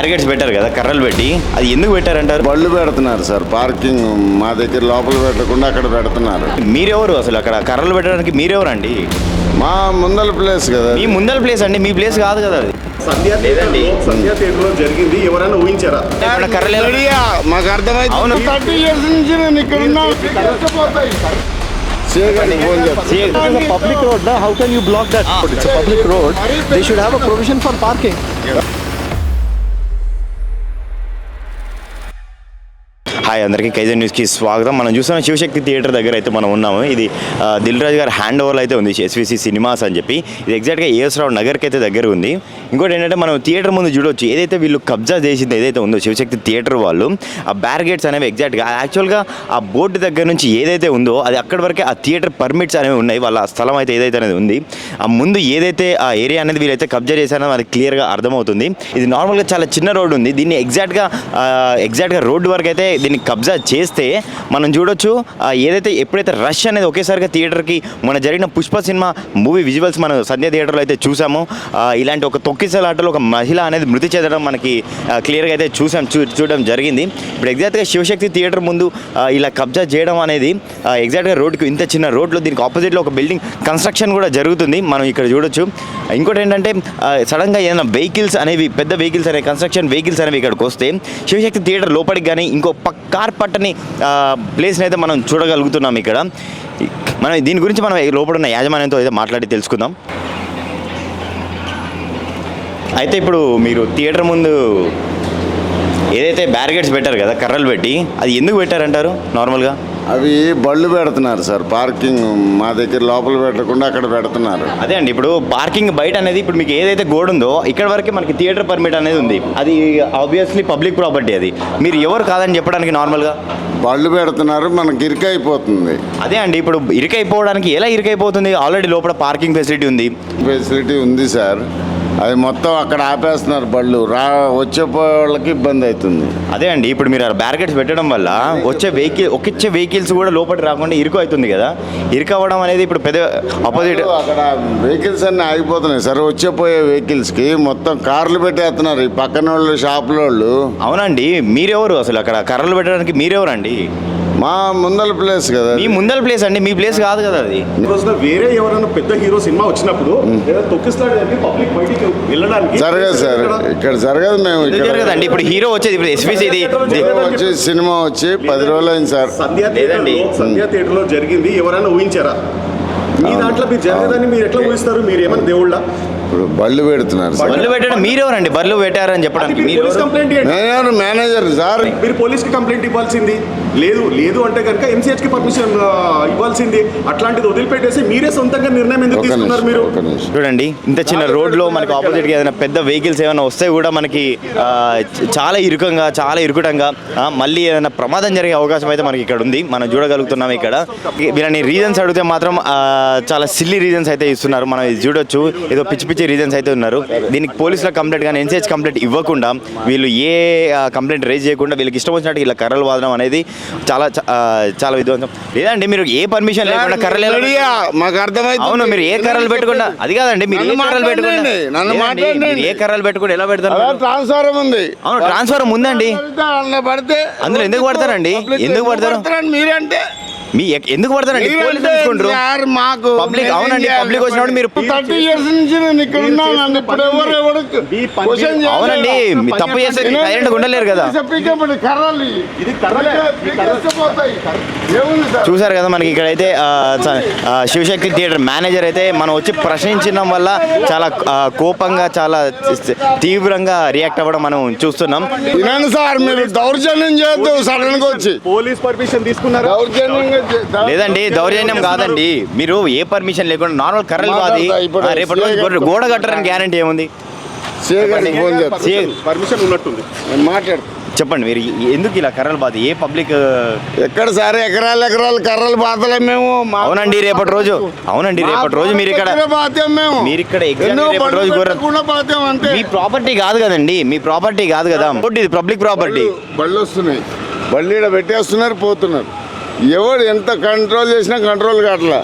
Barricades పెట్టారు కదా కర్రలు పెట్టి. అది ఎందుకు పెట్టారంటారు? బళ్ళు పెడుతున్నారు సార్ పార్కింగ్ మా దగ్గర లోపల పెట్టకుండా అక్కడ పెడుతున్నారు. మీరెవరు అసలు అక్కడ కర్రలు పెట్టడానికి మీరెవరు అండి మా ముందల ప్లేస్ కదా మీ ముందల ప్లేస్ అండి మీ ప్లేస్ కాదు కదా అది. సంధ్యా లేదండి. జరిగింది ఎవరైనా ఊహించారా? మాకు అర్థమైంది. అవును. థర్టీ ఇయర్స్ నుంచి నేను ఇక్కడ ఉన్నా చేయగలి ఫోన్ చేస్తా. చే- It is a public road, na? How can you block that? Road? Hi అందరికీ కైజన్ న్యూస్కి స్వాగతం. మనం చూస్తున్న శివశక్తి థియేటర్ దగ్గర అయితే మనం ఉన్నాము. ఇది దిల్ రాజు గారి హ్యాండ్ ఓవర్లో అయితే ఉంది ఎస్విసి సినిమాస్ అని చెప్పి. ఇది ఎగ్జాక్ట్గా ఏఎస్ రావు నగర్కి అయితే దగ్గర ఉంది. ఇంకోటి ఏంటంటే మనం థియేటర్ ముందు చూడొచ్చు. ఏదైతే వీళ్ళు కబ్జా చేసింది ఏదైతే ఉందో శివశక్తి థియేటర్ వాళ్ళు ఆ బ్యారిగేట్స్ అనేవి ఎగ్జాక్ట్గా యాక్చువల్గా ఆ బోర్డు దగ్గర నుంచి ఏదైతే ఉందో అది అక్కడి వరకే ఆ థియేటర్ పర్మిట్స్ అనేవి ఉన్నాయి. వాళ్ళ స్థలం అయితే ఏదైతే అనేది ఉంది ఆ ముందు ఏదైతే ఆ ఏరియా అనేది వీళ్ళైతే కబ్జా చేశారో అది క్లియర్గా అర్థమవుతుంది. ఇది నార్మల్గా చాలా చిన్న రోడ్డు ఉంది. దీన్ని ఎగ్జాక్ట్గా ఎగ్జాక్ట్గా రోడ్డు వరకు అయితే దీన్ని కబ్జా చేస్తే మనం చూడొచ్చు ఏదైతే ఎప్పుడైతే రష్ అనేది ఒకేసారిగా థియేటర్కి మన జరిగిన పుష్ప సినిమా మూవీ విజువల్స్ మనం సంధ్య థియేటర్లో అయితే చూసాము ఇలాంటి ఒక తొక్కిసలాటలో ఒక మహిళ అనేది మృతి చెందడం మనకి క్లియర్గా అయితే చూసాం చూ చూడడం జరిగింది. ఇప్పుడు ఎగ్జాక్ట్గా శివశక్తి థియేటర్ ముందు ఇలా కబ్జా చేయడం అనేది ఎగ్జాక్ట్గా రోడ్డుకి ఇంత చిన్న రోడ్లో దీనికి ఆపోజిట్లో ఒక బిల్డింగ్ కన్స్ట్రక్షన్ కూడా జరుగుతుంది మనం ఇక్కడ చూడొచ్చు. ఇంకోటి ఏంటంటే సడన్గా ఏదైనా వెహికల్స్ అనేవి పెద్ద వెహికల్స్ అనేవి కన్స్ట్రక్షన్ వెహికల్స్ అనేవి ఇక్కడికి వస్తే శివశక్తి థియేటర్ లోపలికి కానీ ఇంకో పక్క కార్ పట్టని ప్లేస్ని అయితే మనం చూడగలుగుతున్నాం ఇక్కడ. మనం దీని గురించి మనం లోపల ఉన్న యాజమాన్యంతో అయితే మాట్లాడి తెలుసుకుందాం. అయితే ఇప్పుడు మీరు థియేటర్ ముందు ఏదైతే బ్యారిగేడ్స్ పెట్టారు కదా కర్రలు పెట్టి అది ఎందుకు పెట్టారంటారు? నార్మల్గా అవి బళ్ళు పెడుతున్నారు సార్. పార్కింగ్ మా దగ్గర లోపల పెట్టకుండా అక్కడ పెడుతున్నారు. అదే అండి ఇప్పుడు పార్కింగ్ బయట అనేది ఇప్పుడు మీకు ఏదైతే గోడ్ ఉందో ఇక్కడ వరకు మనకి థియేటర్ పర్మిట్ అనేది ఉంది. అది ఆబ్వియస్లీ పబ్లిక్ ప్రాపర్టీ అది. మీరు ఎవరు కాదని చెప్పడానికి నార్మల్గా? బళ్ళు పెడుతున్నారు మనకి ఇరుకైపోతుంది. అదే అండి ఇప్పుడు ఇరుకైపోవడానికి ఎలా ఇరుకైపోతుంది? ఆల్రెడీ లోపల పార్కింగ్ ఫెసిలిటీ ఉంది. ఫెసిలిటీ ఉంది సార్. అది మొత్తం అక్కడ ఆపేస్తున్నారు బళ్ళు. రా వచ్చే వాళ్ళకి ఇబ్బంది అవుతుంది. అదే అండి ఇప్పుడు మీరు బ్యారికేడ్స్ పెట్టడం వల్ల వచ్చే వెహికల్ ఒకిచ్చే వెహికల్స్ కూడా లోపలికి రాకుండా ఇరుకు అవుతుంది కదా. ఇరుకు అవ్వడం అనేది ఇప్పుడు పెద్ద ఆపోజిట్ అక్కడ వెహికల్స్ అన్ని ఆగిపోతున్నాయి. సార్ వచ్చే పోయే వెహికల్స్కి మొత్తం కార్లు పెట్టేస్తున్నారు ఈ పక్కన వాళ్ళు షాపుల వాళ్ళు అవునండి మీరెవరు అసలు అక్కడ? కర్రలు పెట్టడానికి మీరెవరు అండి మా ముందల ప్లేస్ కదా మీ ముందల ప్లేస్ అండి మీ ప్లేస్ కాదు కదా అది. రోజున వేరే ఎవరైనా పెద్ద హీరో సినిమా వచ్చినప్పుడు పబ్లిక్ బయటికి వెళ్ళడానికి జరగదు సార్. ఇక్కడ జరగదు మేము జరగదండి ఇప్పుడు హీరో వచ్చేది ఇప్పుడు ఎస్పీసీ ఇది వచ్చి సినిమా వచ్చి పది రోజులు అయింది సార్. సంధ్యా లేదండి. సంధ్యా థియేటర్లో జరిగింది ఎవరైనా ఊహించారా? మీ దాంట్లో మీరు జరగదని మీరు ఎట్లా ఊహిస్తారు? మీరు ఏమైనా దేవుళ్ళ? ఇప్పుడు బళ్ళు పెడుతున్నారు సార్. బర్రెలు పెట్టడం మీరెవరండి? బర్రెలు పెట్టారని చెప్పడానికి మీరు పోలీస్ కంప్లైంట్ ఇవ్వండి. నేను మేనేజర్ సార్. మీరు పోలీస్కి కంప్లైంట్ ఇవ్వాల్సింది. లేదు లేదు అంటే కనుక ఎంసీహెచ్కి పర్మిషన్ ఇవ్వాల్సింది. అట్లాంటిది వదిలిపెట్టేసి మీరే సొంతంగా నిర్ణయం ఎందుకు ఒక తీసుకున్నారు నిమిషం మీరు? ఒక నిమిషం. చూడండి ఇంత చిన్న రోడ్లో మనకి ఆపోజిట్గా ఏదైనా పెద్ద వెహికల్స్ ఏమైనా వస్తే కూడా మనకి ఆ, చ- చాలా ఇరుకంగా చాలా ఇరుకుటంగా ఆ, మళ్ళీ ఏదైనా ప్రమాదం జరిగే అవకాశం అయితే మనకి ఇక్కడ ఉంది. మనం చూడగలుగుతున్నాం ఇక్కడ. వీళ్ళని రీజన్స్ అడిగితే మాత్రం ఆ, చాలా సిల్లీ రీజన్స్ అయితే ఇస్తున్నారు. మనం ఇది చూడొచ్చు. ఏదో పిచ్చి పిచ్చి రీజన్స్ అయితే ఉన్నారు. దీనికి పోలీసుల కంప్లైంట్ కానీ ఎన్సీహెచ్ కంప్లైంట్ ఇవ్వకుండా వీళ్ళు ఏ కంప్లైంట్ రైజ్ చేయకుండా వీళ్ళకి ఇష్టం వచ్చినట్టు ఇలా కర్రలు వాదనం అనేది చాలా చాలా విధ్వంసం. లేదండి మీరు ఏ పర్మిషన్ లేకుండా కర్రలు? మాకు అర్థమైంది అవును మీరు ఏ కర్రలు పెట్టుకుండా అది కాదండి మీరు ఏ కర్రలు పెట్టుకుండా. మీరు ఏ కర్రలు పెట్టుకుంటే ఎలా పెడతారు ట్రాన్స్ఫారం ఉంది. అవును ట్రాన్స్ఫర్ ఉందండి. అందులో ఎందుకు పడతారండి? ఎందుకు పడతారు? మీరంటే? మీ ఎక్- ఎందుకు పడతారండి? పోలీసులు తీసుకుంటారు. సార్ మాకు పబ్లిక్ అవునండి పబ్లిక్ వచ్చినప్పుడు మీరు థర్టీ ఇయర్స్ నుంచి నేను ఇక్కడ ఉన్నాను నన్ను ఇప్పుడు ఎవరు ఎవరు ఈ పని క్వశ్చన్ చేయలేదు. అవునండి మీ తప్పు చేస్తే సైలెంట్ ఉండలేరు కదా. ఇది పీకేపడి కర్రలు. ఇవి. ఇది కర్రలే. పీకేస్తే పోతాయి. ఏముంది సార్? చూసారు కదా మనకి ఇక్కడైతే ఆ, చ- ఆ, శివశక్తి థియేటర్ మేనేజర్ అయితే మనం వచ్చి ప్రశ్నించడం వల్ల చాలా ఆ, కోపంగా చాలా తీవ్రంగా రియాక్ట్ అవ్వడం మనం చూస్తున్నాం. వినండి సార్ మీరు దౌర్జన్యం చేయొద్దు సడన్గా వచ్చి. పోలీస్ పర్మిషన్ తీసుకున్నారా? దౌర్జన్యంగా లేదండి దౌర్జన్యం కాదండి. మీరు ఏ పర్మిషన్ లేకుండా నార్మల్ కర్రలు. ఆ, రేపటి రోజు గోడ- కట్టడానికి గ్యారంటీ ఏముంది? పర్మిషన్ ఉన్నట్టుంది. నేను మాట్లాడు చెప్పండి మీరు ఎందుకు ఇలా కర్రలు బాది? ఏ పబ్లిక్ ఎక్కడ సార్ ఎకరాలు ఎకరాలు కర్రలు బాతలే మేము. అవునండి రేపటి రోజు అవునండి రేపటి రోజు మీరు ఇక్కడ మీరు ఇక్కడ రోజు మీ ప్రాపర్టీ కాదు కదండి మీ ప్రాపర్టీ కాదు కదా. ఇది పబ్లిక్ ప్రాపర్టీ బళ్ళు వస్తున్నాయి. బళ్ళు ఈడ పెట్టేస్తున్నారు పోతున్నారు. ఎవడు ఎంత కంట్రోల్ చేసినా కంట్రోల్ కావట్లా.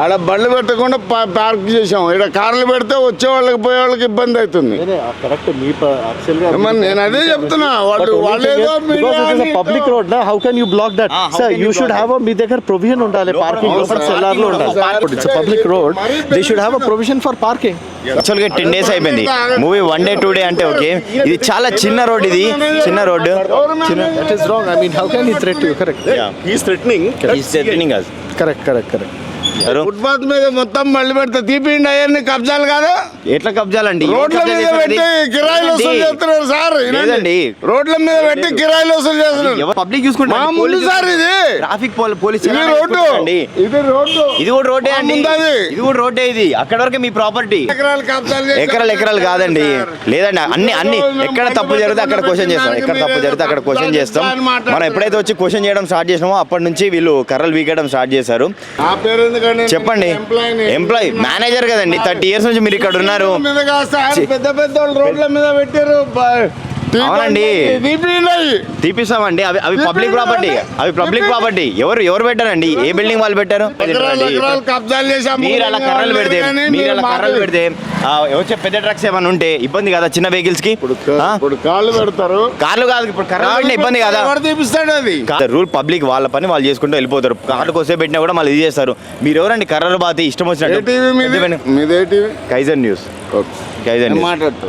ఆడ బండ్లు పెట్టకుండా పార్క్ చేసాం ఇక్కడ కార్లు పెడితే వచ్చే వాళ్ళకి పోయే వాళ్ళకి ఇబ్బంది అవుతుంది. నేను అదే చెప్తున్నా. వాళ్ళు that? Ah, how Sir, can you you should block have a మీ దగ్గర provision ఉండాలి పార్కింగ్ అవును, లోపల sir. సెల్లార్లో Parking ఉండాలి. It's public road they should have a provision for parking యాక్చువల్గా టెన్ డేస్ అయిపోయింది. Movie one day two day అంటే okay ఇది చాలా చిన్న రోడ్ ఇది. చిన్న road that is wrong I mean how can he threat you correct threatening correct correct correct footpath మీద మొత్తం మళ్ళీ పెడితే. తీపిండి అవన్నీ కబ్జాలు కాదు. ఎట్లా కబ్జాలండి? రోడ్ల మీద పెట్టి కిరాయిలు వసూలు చేస్తున్నారు సార్. లేదండి. రోడ్ల మీద పెట్టి కిరాయిలు వసూలు చేస్తున్నారు. పబ్లిక్ చూసుకుంటారు? సార్ ఇది. ట్రాఫిక్ పోలీస్ ఇది రోడ్డు. ఇది రోడ్డు. ఇది కూడా రోడ్డే అండి. ఇది కూడా రోడ్డే ఇది. అక్కడ వరకే మీ ప్రాపర్టీ. ఎకరాలు కబ్జాలు. ఎకరాలు ఎకరాలు కాదండి. లేదండి. అన్ని అన్ని ఎక్కడ తప్పు జరిగితే అక్కడ క్వశ్చన్ చేస్తాం. ఎక్కడ తప్పు జరిగితే అక్కడ క్వశ్చన్ చేస్తాం. మనం ఎప్పుడైతే వచ్చి క్వశ్చన్ చేయడం స్టార్ట్ చేసినామో అప్పటి నుంచి వీళ్ళు కర్రలు వీకడం స్టార్ట్ చేశారు. నా పేరు చెప్పండి. ఎంప్లాయ్ మేనేజర్ కదండి. థర్టీ ఇయర్స్ నుంచి మీరు ఇక్కడ ఉన్నారు. పెద్ద పెద్ద రోడ్ల మీద పెట్టారు అవునండి. తీపిస్తామండి. అవి అవి పబ్లిక్ ప్రాపర్టీ అవి పబ్లిక్ ప్రాపర్టీ ఎవరు ఎవరు పెట్టారండి? ఏ బిల్డింగ్ వాళ్ళు పెట్టారు? మీరు అలా కర్రలు పెడితే మీరు అలా కర్రలు పెడితే వచ్చే పెద్ద ట్రక్స్ ఏమైనా ఉంటే ఇబ్బంది కదా చిన్న వెహికల్స్కి? ఇప్పుడు కాళ్ళు పెడతారు. కార్లు కాదు ఇప్పుడు కర్రలు ఇబ్బంది కదా? తీపిస్తాడు అది? రూల్ పబ్లిక్ వాళ్ళ పని వాళ్ళు చేసుకుంటూ వెళ్ళిపోతారు. కార్లు కోసే పెట్టినా కూడా మళ్ళీ ఇది చేస్తారు. మీరు ఎవరండి? కర్రలు బాతి ఇష్టం వచ్చినట్టు. Kaizen News.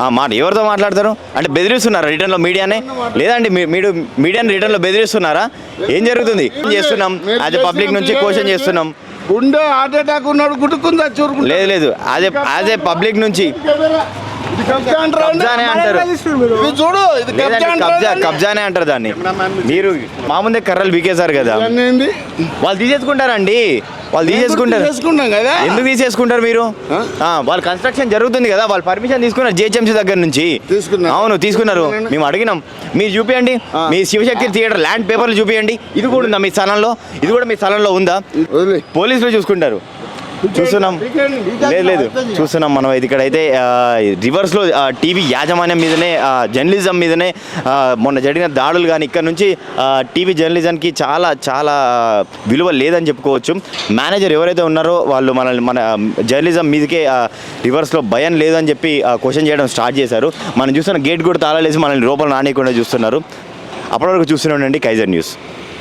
ఆ, మాట ఎవరితో మాట్లాడతారు? అంటే బెదిరిస్తున్నారా రిటర్న్లో మీడియానే? లేదండి మీరు మీడియాని రిటర్న్లో బెదిరిస్తున్నారా? ఏం జరుగుతుంది? ఏం చేస్తున్నాం? యాజ్ పబ్లిక్ నుంచి క్వశ్చన్ చేస్తున్నాం. గుండె హార్ట్ అటాక్ ఉన్నాడు గుట్టుకుందా చూరుకుంటా? లేదు లేదు. యాజ్ ఏ పబ్లిక్ నుంచి చూడు కబ్జా? కబ్జానే అంటారు దాన్ని. మీరు మా ముందే కర్రలు బీకేశారు కదా? వాళ్ళు తీసేసుకుంటారండి. వాళ్ళు తీసేసుకుంటారు. చేసుకుంటాం కదా. ఎందుకు తీసేసుకుంటారు మీరు? వాళ్ళ కన్స్ట్రక్షన్ జరుగుతుంది కదా వాళ్ళు పర్మిషన్ తీసుకున్నారు జిహెచ్ఎంసీ దగ్గర నుంచి. అవును తీసుకున్నారు. మేము అడిగినాం. మీరు చూపియండి. మీ శివశక్తి థియేటర్ ల్యాండ్ పేపర్లు చూపియండి. ఇది కూడా ఉందా మీ స్థలంలో? ఇది కూడా మీ స్థలంలో ఉందా? పోలీసులు చూసుకుంటారు. చూస్తున్నాం. లేదు లేదు. చూస్తున్నాం మనం. ఇది ఇక్కడైతే రివర్స్లో టీవీ యాజమాన్యం మీదనే జర్నలిజం మీదనే మొన్న జరిగిన దాడులు కానీ ఇక్కడ నుంచి టీవీ జర్నలిజంకి చాలా చాలా విలువ లేదని చెప్పుకోవచ్చు. మేనేజర్ ఎవరైతే ఉన్నారో వాళ్ళు మనల్ని మన జర్నలిజం మీదకే రివర్స్లో భయం లేదని చెప్పి క్వశ్చన్ చేయడం స్టార్ట్ చేశారు. మనం చూస్తున్న గేట్ కూడా తాళాలేసి మనల్ని లోపల నానేయకుండా చూస్తున్నారు. అప్పటివరకు చూస్తూనే ఉండండి కైజర్ న్యూస్.